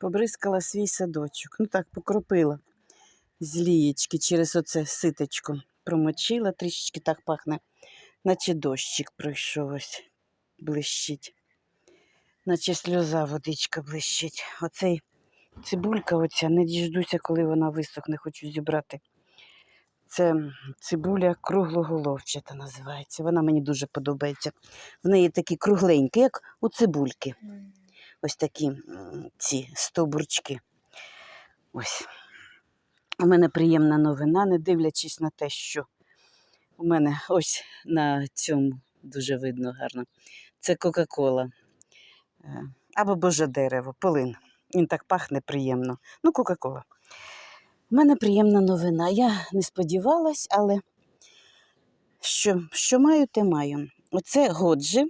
побризкала свій садочок. Ну так, покропила з лієчки через оце ситочко. Промочила, трішечки так пахне, наче дощик пройшов ось, блищить. Наче сльоза водичка блищить. Оцей цибулька оця, не діждуся, коли вона висохне, хочу зібрати. Це цибуля круглоголовчата називається. Вона мені дуже подобається. В неї такі кругленькі, як у цибульки. Ось такі ці стовбурчки. Ось. У мене приємна новина, не дивлячись на те, що у мене ось на цьому дуже видно гарно. Це Кока-Кола. Е, Або Боже дерево, полин. Він так пахне приємно. Ну, Кока-Кола. У мене приємна новина. Я не сподівалась, але що, що маю, те маю. Оце годжі.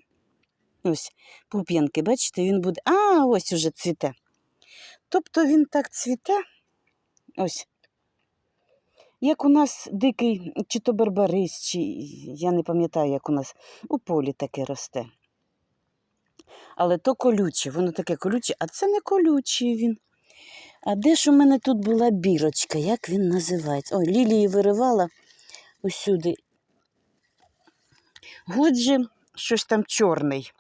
Ось пуп'янки, бачите, він буде. А, ось уже цвіте. Тобто він так цвіте. Ось. Як у нас дикий, чи то барбарис, чи я не пам'ятаю, як у нас у полі таке росте. Але то колюче, воно таке колюче, а це не колючий він. А де ж у мене тут була бірочка, як він називається? Ой, лілії виривала усюди. Годжі, щось там чорний.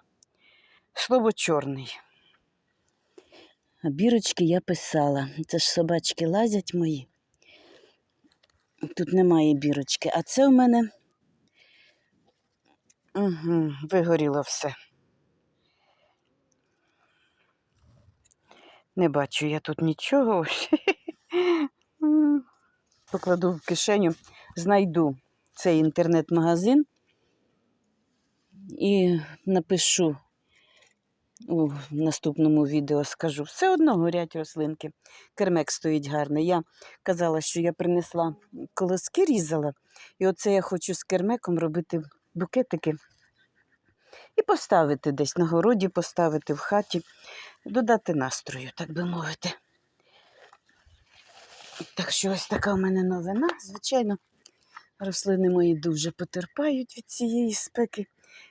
Слово чорний. А бірочки я писала. Це ж собачки лазять мої. Тут немає бірочки. А це у мене угу, вигоріло все. Не бачу я тут нічого. Покладу в кишеню, знайду цей інтернет-магазин і напишу у наступному відео, скажу. Все одно горять рослинки. Кермек стоїть гарний. Я казала, що я принесла колоски, різала, і оце я хочу з кермеком робити букетики і поставити десь на городі, поставити в хаті, додати настрою, так би мовити. Так що ось така в мене новина. Звичайно, рослини мої дуже потерпають від цієї спеки,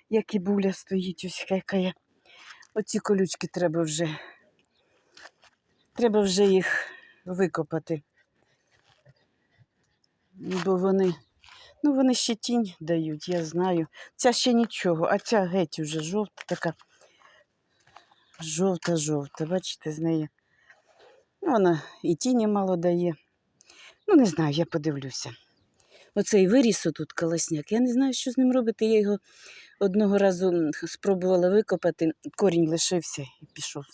як і буля стоїть, ось хекає. Оці колючки треба вже, треба вже їх викопати. Бо вони, ну вони ще тінь дають, я знаю. Ця ще нічого, а ця геть уже жовта така. Жовта-жовта, бачите, з неї. Ну, Вона і тіні мало дає. Ну, не знаю, я подивлюся. Оцей виріс тут колосняк. Я не знаю, що з ним робити. Я його одного разу спробувала викопати, корінь лишився і пішов